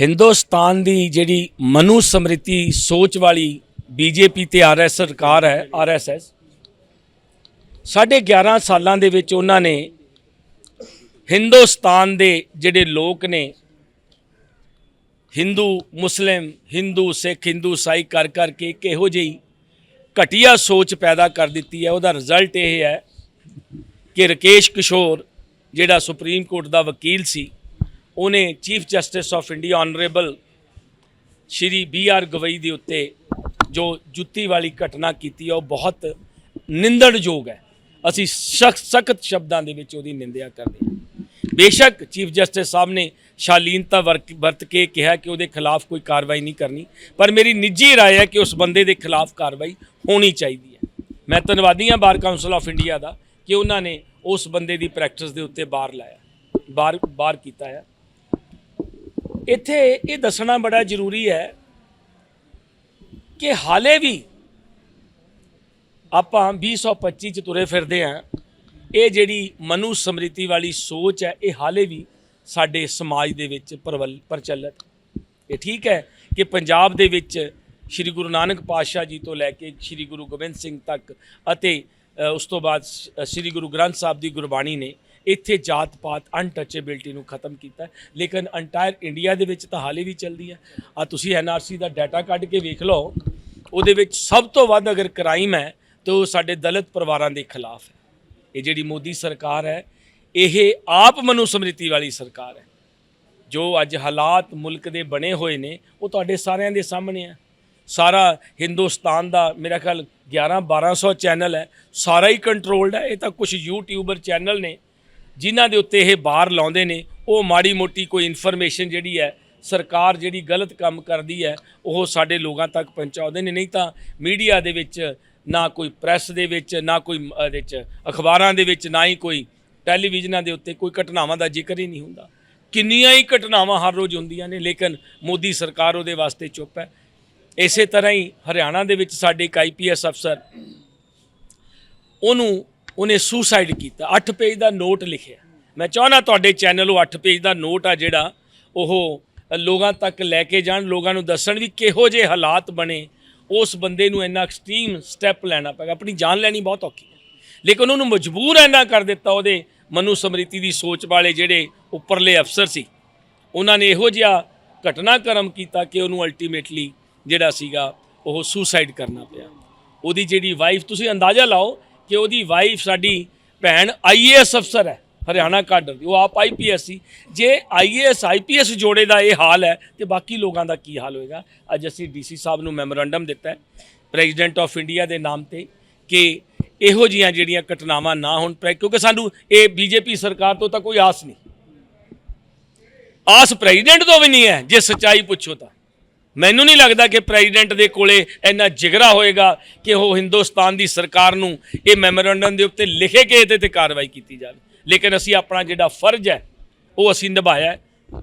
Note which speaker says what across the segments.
Speaker 1: ਹਿੰਦੁਸਤਾਨ ਦੀ ਜਿਹੜੀ ਮਨੂ ਸਮ੍ਰਿਤੀ ਸੋਚ ਵਾਲੀ ਬੀਜੇਪੀ ਤੇ ਆਰਐਸ ਸਰਕਾਰ ਹੈ ਆਰਐਸਐਸ ਸਾਢੇ 11 ਸਾਲਾਂ ਦੇ ਵਿੱਚ ਉਹਨਾਂ ਨੇ ਹਿੰਦੁਸਤਾਨ ਦੇ ਜਿਹੜੇ ਲੋਕ ਨੇ, ਹਿੰਦੂ, ਮੁਸਲਿਮ, ਹਿੰਦੂ, ਸਿੱਖ, ਹਿੰਦੂ, ਸਾਈ ਕਰ ਕਰਕੇ ਕਿਹੋ ਜਿਹੀ ਘਟੀਆ ਸੋਚ ਪੈਦਾ ਕਰ ਦਿੱਤੀ ਹੈ। ਉਹਦਾ ਰਿਜ਼ਲਟ ਇਹ ਹੈ ਕਿ ਰਕੇਸ਼ ਕਿਸ਼ੋਰ, ਜਿਹੜਾ ਸੁਪਰੀਮ ਕੋਰਟ ਦਾ ਵਕੀਲ ਸੀ ਉਹਨੇ chief justice of India honourable Shri B R Gavai ਦੇ ਉੱਤੇ ਜੋ ਜੁੱਤੀ ਵਾਲੀ ਘਟਨਾ ਕੀਤੀ ਹੈ ਉਹ ਬਹੁਤ ਨਿੰਦਣਯੋਗ ਹੈ ਅਸੀਂ ਸਖਤ ਸਖਤ ਸ਼ਬਦਾਂ ਦੇ ਵਿੱਚ ਉਹਦੀ ਨਿੰਦਿਆ ਕਰਦੇ ਹਾਂ ਬੇਸ਼ੱਕ ਚੀਫ ਜਸਟਿਸ ਸਾਹਿਬ ਨੇ ਸ਼ਾਲੀਨਤਾ ਵਰਕ- ਵਰਤ ਕੇ ਕਿਹਾ ਕਿ ਉਹਦੇ ਖਿਲਾਫ ਕੋਈ ਕਾਰਵਾਈ ਨਹੀਂ ਕਰਨੀ ਪਰ ਮੇਰੀ ਨਿੱਜੀ رائے ਹੈ ਕਿ ਉਸ ਬੰਦੇ ਦੇ ਖਿਲਾਫ ਕਾਰਵਾਈ ਹੋਣੀ ਚਾਹੀਦੀ ਹੈ ਮੈਂ ਧੰਨਵਾਦੀ ਹਾਂ ਬਾਰ ਕਾਉਂਸਲ ਆਫ ਇੰਡੀਆ ਦਾ ਕਿ ਉਹਨਾਂ ਨੇ ਉਸ ਬੰਦੇ ਦੀ ਪ੍ਰੈਕਟਿਸ ਦੇ ਉੱਤੇ ਬਾਰ ਲਾਇਆ ਬਾਰ ਬਾਰ ਕੀਤਾ ਹੈ ਇੱਥੇ ਇਹ ਦੱਸਣਾ ਬੜਾ ਜ਼ਰੂਰੀ ਹੈ ਕਿ ਹਾਲੇ ਵੀ ਆਪਾਂ 2025 ਚ ਤੁਰੇ ਫਿਰਦੇ ਆਂ ਇਹ ਜਿਹੜੀ ਮਨੂ ਸਮ੍ਰਿਤੀ ਵਾਲੀ ਸੋਚ ਹੈ, ਇਹ ਹਾਲੇ ਵੀ ਸਾਡੇ ਸਮਾਜ ਦੇ ਵਿੱਚ ਪ੍ਰਵਲ, ਪ੍ਰਚਲਿਤ ਇਹ ਠੀਕ ਹੈ ਕਿ ਪੰਜਾਬ ਦੇ ਵਿੱਚ ਸ੍ਰੀ ਗੁਰੂ ਨਾਨਕ ਪਾਤਸ਼ਾਹ ਜੀ ਤੋਂ ਲੈ ਕੇ ਸ੍ਰੀ ਗੁਰੂ ਗੋਬਿੰਦ ਸਿੰਘ ਤੱਕ ਅਤੇ ਉਸ ਤੋਂ ਬਾਅਦ ਸ- ਸ੍ਰੀ ਗੁਰੂ ਗ੍ਰੰਥ ਸਾਹਿਬ ਦੀ ਗੁਰਬਾਣੀ ਨੇ ਇੱਥੇ ਜਾਤ ਪਾਤ ਅਨਟਚੇਬਿਲਟੀ ਨੂੰ ਖਤਮ ਕੀਤਾ ਲੇਕਿਨ ਅੰਟਾਇਰ ਇੰਡੀਆ ਦੇ ਵਿੱਚ ਤਾਂ ਹਾਲੇ ਵੀ ਚੱਲਦੀ ਹੈ। ਆ ਤੁਸੀਂ ਐਨਆਰਸੀ ਦਾ ਡਾਟਾ ਕੱਢ ਕੇ ਵੇਖ ਲਓ। ਉਹਦੇ ਵਿੱਚ ਸਭ ਤੋਂ ਵੱਧ ਅਗਰ ਕ੍ਰਾਈਮ ਹੈ, ਤਾਂ ਉਹ ਸਾਡੇ ਦਲਿਤ ਪਰਿਵਾਰਾਂ ਦੇ ਖਿਲਾਫ ਹੈ। ਇਹ ਜਿਹੜੀ ਮੋਦੀ ਸਰਕਾਰ ਹੈ, ਇਹ ਆਪ ਮਨੂ ਸਮ੍ਰਿਤੀ ਵਾਲੀ ਸਰਕਾਰ ਹੈ। ਜੋ ਅੱਜ ਹਾਲਾਤ ਮੁਲਕ ਦੇ ਬਣੇ ਹੋਏ ਨੇ, ਉਹ ਤੁਹਾਡੇ ਸਾਰਿਆਂ ਦੇ ਸਾਹਮਣੇ ਆ ਸਾਰਾ ਹਿੰਦੁਸਤਾਨ ਦਾ ਮੇਰਾ ਖਿਆਲ 11 1200 ਚੈਨਲ ਹੈ। ਸਾਰਾ ਹੀ ਕੰਟਰੋਲਡ ਹੈ। ਇਹ ਤਾਂ ਕੁਝ ਯੂਟਿਊਬਰ ਚੈਨਲ ਨੇ। ਜਿਨ੍ਹਾਂ ਦੇ ਉੱਤੇ ਇਹ ਬਾਹਰ ਲਾਉਂਦੇ ਨੇ, ਉਹ ਮਾੜੀ ਮੋਟੀ ਕੋਈ ਇਨਫੋਰਮੇਸ਼ਨ ਜਿਹੜੀ ਹੈ, ਸਰਕਾਰ ਜਿਹੜੀ ਗਲਤ ਕੰਮ ਕਰਦੀ ਹੈ, ਉਹ ਸਾਡੇ ਲੋਕਾਂ ਤੱਕ ਪਹੁੰਚਾਉਂਦੇ ਨੇ। ਨਹੀਂ ਤਾਂ ਮੀਡੀਆ ਦੇ ਵਿੱਚ, ਨਾ ਕੋਈ ਪ੍ਰੈਸ ਦੇ ਵਿੱਚ, ਨਾ ਕੋਈ ਇਹਦੇ 'ਚ ਅਖਬਾਰਾਂ ਦੇ ਵਿੱਚ, ਨਾ ਹੀ ਕੋਈ ਟੈਲੀਵਿਜ਼ਨਾਂ ਦੇ ਉੱਤੇ ਕੋਈ ਘਟਨਾਵਾਂ ਦਾ ਜ਼ਿਕਰ ਹੀ ਨਹੀਂ ਹੁੰਦਾ। ਕਿੰਨੀਆਂ ਹੀ ਘਟਨਾਵਾਂ ਹਰ ਰੋਜ਼ ਹੁੰਦੀਆਂ ਨੇ, ਲੇਕਿਨ ਮੋਦੀ ਸਰਕਾਰ ਉਹਦੇ ਵਾਸਤੇ ਚੁੱਪ ਹੈ। ਇਸੇ ਤਰ੍ਹਾਂ ਹੀ ਹਰਿਆਣਾ ਦੇ ਵਿੱਚ ਸਾਡੇ ਇੱਕ ਆਈਪੀਐਸ ਅਫਸਰ ਉਹਨੂੰ ਉਹਨੇ ਸੁਸਾਈਡ ਕੀਤਾ। 8 ਪੇਜ ਦਾ ਨੋਟ ਲਿਖਿਆ। ਮੈਂ ਚਾਹਨਾ ਤੁਹਾਡੇ ਚੈਨਲ ਉਹ 8 ਪੇਜ ਦਾ ਨੋਟ ਆ ਜਿਹੜਾ ਉਹ ਲੋਕਾਂ ਤੱਕ ਲੈ ਕੇ ਜਾਣ, ਲੋਕਾਂ ਨੂੰ ਦੱਸਣ ਵੀ ਕਿਹੋ ਜਿਹੇ ਹਾਲਾਤ ਬਣੇ। ਉਸ ਬੰਦੇ ਨੂੰ ਇੰਨਾ ਐਕਸਟ੍ਰੀਮ ਸਟੈਪ ਲੈਣਾ ਪੈਗਾ ਆਪਣੀ ਜਾਨ ਲੈਣੀ ਬਹੁਤ ਔਖੀ ਹੈ। ਲੇਕਿਨ ਉਹਨੂੰ ਮਜਬੂਰ ਇੰਨਾ ਕਰ ਦਿੱਤਾ ਉਹਦੇ ਮਨੂ ਸਮ੍ਰਿਤੀ ਦੀ ਸੋਚ ਵਾਲੇ ਜਿਹੜੇ ਉੱਪਰਲੇ ਅਫਸਰ ਸੀ। ਉਹਨਾਂ ਨੇ ਇਹੋ ਜਿਹਾ ਘਟਨਾਕ੍ਰਮ ਕੀਤਾ ਕਿ ਉਹਨੂੰ ਅਲਟੀਮੇਟਲੀ ਜਿਹੜਾ ਸੀਗਾ ਉਹ ਸੁਸਾਈਡ ਕਰਨਾ ਪਿਆ। ਉਹਦੀ ਜਿਹੜੀ ਵਾਈਫ ਤੁਸੀਂ ਅੰਦਾਜ਼ਾ ਲਾਓ ਕਿ ਉਹਦੀ ਵਾਈਫ ਸਾਡੀ ਭੈਣ ਆਈਏਐਸ ਅਫਸਰ ਹੈ, ਹਰਿਆਣਾ ਕਾਡਰ ਦੀ, ਉਹ ਆਪ ਆਈਪੀਐਸ ਸੀ। ਜੇ ਆਈਏਐਸ ਆਈਪੀਐਸ ਜੋੜੇ ਦਾ ਇਹ ਹਾਲ ਹੈ, ਤੇ ਬਾਕੀ ਲੋਕਾਂ ਦਾ ਕੀ ਹਾਲ ਹੋਏਗਾ? ਅੱਜ ਅਸੀਂ ਡੀਸੀ ਸਾਹਿਬ ਨੂੰ ਮੈਮੋਰੰਡਮ ਦਿੱਤਾ ਹੈ ਪ੍ਰੈਜ਼ੀਡੈਂਟ ਆਫ ਇੰਡੀਆ ਦੇ ਨਾਮ ਤੇ, ਕਿ ਇਹੋ ਜੀਆਂ ਜਿਹੜੀਆਂ ਘਟਨਾਵਾਂ ਨਾ ਹੋਣ ਪੈ, ਕਿਉਂਕਿ ਸਾਨੂੰ ਇਹ ਬੀਜੇਪੀ ਸਰਕਾਰ ਤੋਂ ਤਾਂ ਕੋਈ ਆਸ ਨਹੀਂ। ਆਸ ਪ੍ਰੈਜ਼ੀਡੈਂਟ ਤੋਂ ਵੀ ਨਹੀਂ ਹੈ, ਜੇ ਸੱਚਾਈ ਪੁੱਛੋ ਤਾਂ। ਮੈਨੂੰ ਨਹੀਂ ਲੱਗਦਾ ਕਿ ਪ੍ਰੈਜ਼ੀਡੈਂਟ ਦੇ ਕੋਲੇ ਇੰਨਾ ਜਿਗਰਾ ਹੋਏਗਾ ਕਿ ਉਹ ਹਿੰਦੁਸਤਾਨ ਦੀ ਸਰਕਾਰ ਨੂੰ ਇਹ ਮੈਮੋਰੰਡਮ ਦੇ ਉੱਤੇ ਲਿਖੇ ਕੇ ਇਹਦੇ ਤੇ ਕਾਰਵਾਈ ਕੀਤੀ ਜਾਵੇ। ਲੇਕਿਨ ਅਸੀਂ ਆਪਣਾ ਜਿਹੜਾ ਫਰਜ਼ ਹੈ, ਉਹ ਅਸੀਂ ਨਿਭਾਇਆ ਹੈ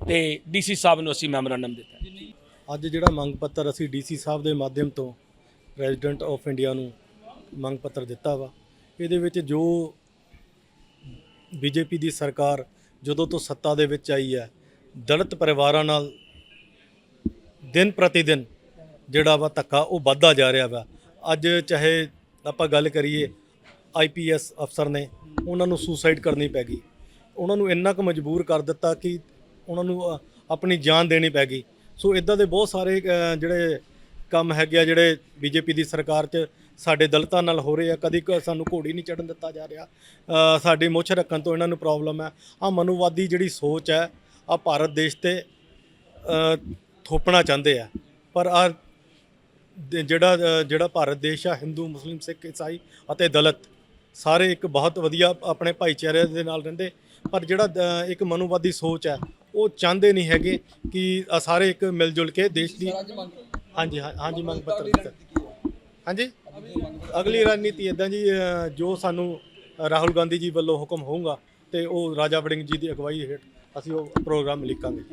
Speaker 1: ਤੇ ਡੀਸੀ ਸਾਹਿਬ ਨੂੰ ਅਸੀਂ ਮੈਮੋਰੰਡਮ ਦਿੱਤਾ
Speaker 2: ਅੱਜ ਜਿਹੜਾ ਮੰਗ ਪੱਤਰ ਅਸੀਂ ਡੀਸੀ ਸਾਹਿਬ ਦੇ ਮਾਧਿਅਮ ਤੋਂ ਪ੍ਰੈਜ਼ੀਡੈਂਟ ਆਫ ਇੰਡੀਆ ਨੂੰ ਮੰਗ ਪੱਤਰ ਦਿੱਤਾ ਵਾ, ਇਹਦੇ ਵਿੱਚ ਜੋ ਬੀਜੇਪੀ ਦੀ ਸਰਕਾਰ ਜਦੋਂ ਤੋਂ ਸੱਤਾ ਦੇ ਵਿੱਚ ਆਈ ਹੈ, ਦਲਿਤ ਪਰਿਵਾਰਾਂ ਨਾਲ ਦਿਨ ਪ੍ਰਤੀ ਦਿਨ ਜਿਹੜਾ ਵਾ ਧੱਕਾ ਉਹ ਵੱਧਦਾ ਜਾ ਰਿਹਾ ਵਾ। ਅੱਜ ਚਾਹੇ ਆਪਾਂ ਗੱਲ ਕਰੀਏ ਆਈਪੀਐਸ ਅਫਸਰ ਨੇ, ਉਹਨਾਂ ਨੂੰ ਸੁਸਾਈਡ ਕਰਨੀ ਪੈ ਗਈ। ਉਹਨਾਂ ਨੂੰ ਇੰਨਾ ਕੁ ਮਜਬੂਰ ਕਰ ਦਿੱਤਾ ਕਿ ਉਹਨਾਂ ਨੂੰ ਆਪਣੀ ਜਾਨ ਦੇਣੀ ਪੈ ਗਈ। ਸੋ ਇਦਾਂ ਦੇ ਬਹੁਤ ਸਾਰੇ ਜਿਹੜੇ ਕੰਮ ਹੈਗੇ ਆ, ਜਿਹੜੇ ਬੀਜੇਪੀ ਦੀ ਸਰਕਾਰ 'ਚ ਸਾਡੇ ਦਲਤਾਂ ਨਾਲ ਹੋ ਰਹੇ ਆ, ਕਦੀ ਕ- ਸਾਨੂੰ ਘੋੜੀ ਨਹੀਂ ਚੜਨ ਦਿੱਤਾ ਜਾ ਰਿਹਾ। ਸਾਡੀ ਮੁੱਛ ਰੱਖਣ ਤੋਂ ਇਹਨਾਂ ਨੂੰ ਪ੍ਰੋਬਲਮ ਹੈ ਆ ਮਨੂਵਾਦੀ ਜਿਹੜੀ ਸੋਚ ਹੈ ਆ ਭਾਰਤ ਦੇਸ਼ ਤੇ ਥੋਪਣਾ ਚਾਹੁੰਦੇ ਆ। ਪਰ ਆ ਜਿਹੜਾ ਜਿਹੜਾ ਭਾਰਤ ਦੇਸ਼ ਆ ਹਿੰਦੂ ਮੁਸਲਿਮ ਸਿੱਖ ਈਸਾਈ ਅਤੇ ਦਲਿਤ ਸਾਰੇ ਇੱਕ ਬਹੁਤ ਵਧੀਆ ਆਪਣੇ ਭਾਈਚਾਰੇ ਦੇ ਨਾਲ ਰਹਿੰਦੇ। ਪਰ ਜਿਹੜਾ ਇੱਕ ਮਨੂਵਾਦੀ ਸੋਚ ਹੈ ਉਹ ਚਾਹੁੰਦੇ ਨਹੀਂ ਹੈਗੇ ਕਿ ਸਾਰੇ ਇੱਕ ਮਿਲ ਜੁਲ ਕੇ ਦੇਸ਼ ਦੀ ਹਾਂਜੀ ਹਾਂਜੀ ਮੰਗ ਪੱਤਰ ਹਾਂਜੀ? ਅਗਲੀ ਰਣਨੀਤੀ ਇਦਾਂ ਜੀ ਜੋ ਸਾਨੂੰ ਰਾਹੁਲ ਗਾਂਧੀ ਜੀ ਵੱਲੋਂ ਹੁਕਮ ਹੋਊਗਾ ਤੇ ਉਹ ਰਾਜਾ ਵੜਿੰਗ ਜੀ ਦੀ ਅਗਵਾਈ ਹੇਠ ਅਸੀਂ ਉਹ ਪ੍ਰੋਗਰਾਮ ਲਿਖਾਂਗੇ।